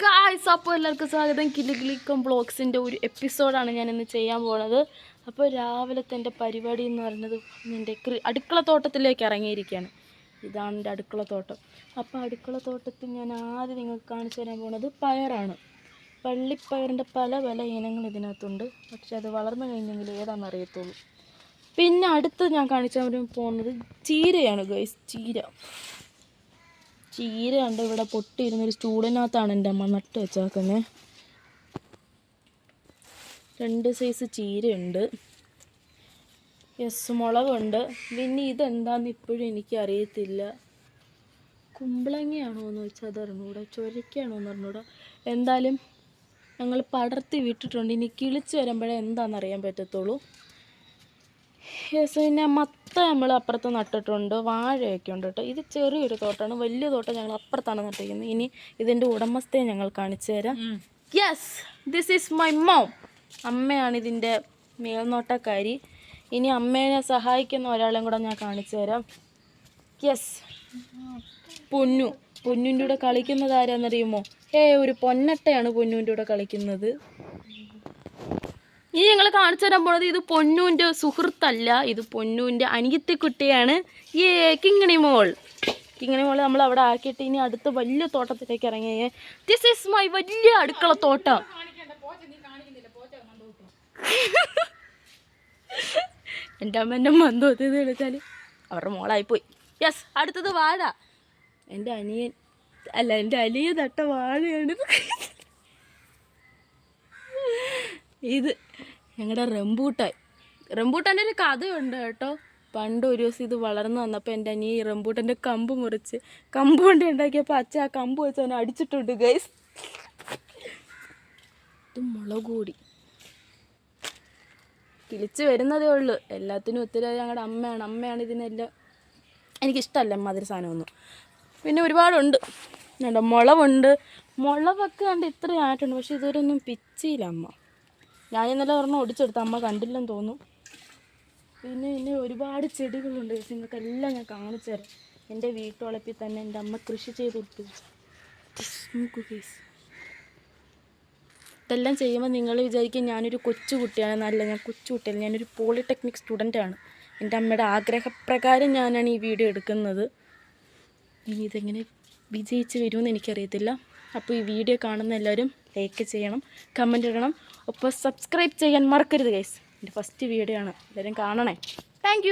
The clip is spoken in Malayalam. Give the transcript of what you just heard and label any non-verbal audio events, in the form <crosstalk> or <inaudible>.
ഗായ്സ് അപ്പോൾ എല്ലാവർക്കും സ്വാഗതം. കിലുകിലിക്കം ബ്ലോഗ്സിന്റെ ഒരു എപ്പിസോഡാണ് ഞാൻ ഇന്ന് ചെയ്യാൻ പോണത്. അപ്പോൾ രാവിലത്തെ എന്റെ പരിപാടി എന്ന് പറയുന്നത് എന്റെ കൃ അടുക്കള തോട്ടത്തിലേക്ക് ഇറങ്ങിയിരിക്കുകയാണ്. ഇതാണ് എന്റെ അടുക്കള തോട്ടം. അപ്പോൾ അടുക്കള തോട്ടത്തിൽ ഞാൻ ആദ്യം നിങ്ങൾക്ക് കാണിച്ചു തരാൻ പോണത് പയറാണ്. പള്ളിപ്പയറിന്റെ പല പല ഇനങ്ങൾ ഇതിനകത്തുണ്ട്. പക്ഷെ അത് വളർന്നു കഴിഞ്ഞെങ്കിൽ ഏതാണെന്ന് അറിയത്തുള്ളൂ. പിന്നെ അടുത്ത് ഞാൻ കാണിച്ചു തരാൻ പോകുന്നത് ചീരയാണ് ഗൈസ് ചീര. ചീര ഉണ്ട് ഇവിടെ പൊട്ടിയിരുന്നൊരു സ്റ്റൂളിനകത്താണ് എന്റെ അമ്മ നട്ട് വെച്ചേക്കുന്നത് രണ്ട് സൈസ് ചീരയുണ്ട്. യെസ് മുളകുണ്ട്. പിന്നെ ഇതെന്താന്ന് ഇപ്പോഴും എനിക്ക് അറിയത്തില്ല കുമ്പളങ്ങയാണോ എന്ന് വെച്ചാൽ അത് അറിഞ്ഞൂടാ. ചൊരക്കാണോ എന്ന് അറിഞ്ഞൂടാ. എന്തായാലും ഞങ്ങൾ പടർത്തി വിട്ടിട്ടുണ്ട്. ഇനി കിളിച്ച് വരുമ്പോഴേ എന്താണെന്ന് അറിയാൻ പറ്റത്തുള്ളൂ. പിന്നെ മത്ത നമ്മൾ അപ്പുറത്ത് നട്ടിട്ടുണ്ട് വാഴയൊക്കെ ഉണ്ട് കേട്ടോ. ഇത് ചെറിയൊരു തോട്ടമാണ് വലിയ തോട്ടം ഞങ്ങൾ അപ്പുറത്താണ് നട്ടിരിക്കുന്നത്. ഇനി ഇതിന്റെ ഉടമസ്ഥയെ ഞങ്ങൾ കാണിച്ചു തരാം. Yes this is my mom അമ്മയാണ് ഇതിന്റെ മേൽനോട്ടക്കാരി. ഇനി അമ്മേനെ സഹായിക്കുന്ന ഒരാളെയും കൂടെ ഞാൻ കാണിച്ചു തരാം. യെസ് പൊന്നു. പൊന്നുന്റെ കൂടെ കളിക്കുന്നത് ആരാന്നറിയുമോ? ഏ ഒരു പൊന്നട്ടയാണ് പൊന്നുവിന്റെ കൂടെ കളിക്കുന്നത്. ഇനി ഞങ്ങൾ കാണിച്ചു തരാൻ പോണത് ഇത് പൊന്നുവിന്റെ സുഹൃത്തല്ല ഇത് പൊന്നുവിന്റെ അനിയത്തി കുട്ടിയാണ് ഏ കിങ്ങിണി മോൾ. കിങ്ങിണി മോൾ നമ്മൾ അവിടെ ആക്കിയിട്ട് ഇനി അടുത്ത വലിയ തോട്ടത്തിലേക്ക് ഇറങ്ങിയേ ദിസ് ഈസ് മൈ വലിയ അടുക്കള തോട്ടം. <laughs> എന്റെ അമ്മ എന്റെ മന്ദോത്തി വിളിച്ചാൽ അവരുടെ മോളായിപ്പോയി. യെസ് അടുത്തത് വാഴ. എന്റെ അനിയൻ അല്ല എന്റെ അലിയ തട്ട വാഴയാണ് ഇത് ഞങ്ങളുടെ റംബൂട്ടാൻ. റംബൂട്ടാന്റെ ഒരു കഥയുണ്ട് കേട്ടോ. പണ്ട് ഒരു ദിവസം ഇത് വളർന്നു വന്നപ്പോൾ എന്റെ അനിയ ഈ റംബൂട്ടന്റെ കമ്പ് മുറിച്ച് കമ്പ് കൊണ്ട് ഉണ്ടാക്കിയപ്പോൾ അച്ഛൻ ആ കമ്പ് വെച്ച് അവനെ അടിച്ചിട്ടുണ്ട് ഗൈസ് ഇത് മുളക് കൂടി കിളിച്ച് വരുന്നതേ ഉള്ളൂ. എല്ലാത്തിനും ഒത്തിരി ഞങ്ങളുടെ അമ്മയാണ്. അമ്മയാണ് ഇതിനെല്ലാം എനിക്കിഷ്ടമല്ല അമ്മാതിരി സാധനമൊന്നും. പിന്നെ ഒരുപാടുണ്ട്. കണ്ടോ മുളവുണ്ട്. മുളവൊക്കെ കണ്ട് ഇത്രയും ആയിട്ടുണ്ട്. പക്ഷെ ഇതുവരെയൊന്നും പിച്ചിയില്ല അമ്മ. ഞാൻ ഇന്നലെ ഒരെണ്ണം ഒടിച്ചെടുത്ത അമ്മ കണ്ടില്ലെന്ന് തോന്നുന്നു. പിന്നെ പിന്നെ ഒരുപാട് ചെടികളുണ്ട്. നിങ്ങൾക്ക് നിങ്ങൾക്കെല്ലാം ഞാൻ കാണിച്ചു തരാം. എന്റെ വീട്ടുവളപ്പിൽ തന്നെ എന്റെ അമ്മ കൃഷി ചെയ്ത് കൊടുത്തു. ഇതെല്ലാം ചെയ്യുമ്പോൾ നിങ്ങൾ വിചാരിക്കും ഞാനൊരു കൊച്ചു കുട്ടിയാണെന്നല്ല ഞാൻ കൊച്ചു കുട്ടിയല്ല ഞാനൊരു പോളിടെക്നിക് സ്റ്റുഡന്റാണ് എന്റെ അമ്മയുടെ ആഗ്രഹപ്രകാരം ഞാനാണ് ഈ വീഡിയോ എടുക്കുന്നത്. ഇനി ഇതെങ്ങനെ വിജയിച്ച് വരുമെന്ന് എനിക്കറിയത്തില്ല. അപ്പോൾ ഈ വീഡിയോ കാണുന്ന എല്ലാവരും ലൈക്ക് ചെയ്യണം. കമന്റ് ഇടണം. ഒപ്പം സബ്സ്ക്രൈബ് ചെയ്യാൻ മറക്കരുത് ഗൈസ് എന്റെ ഫസ്റ്റ് വീഡിയോ ആണ് എല്ലാവരും കാണണേ. താങ്ക്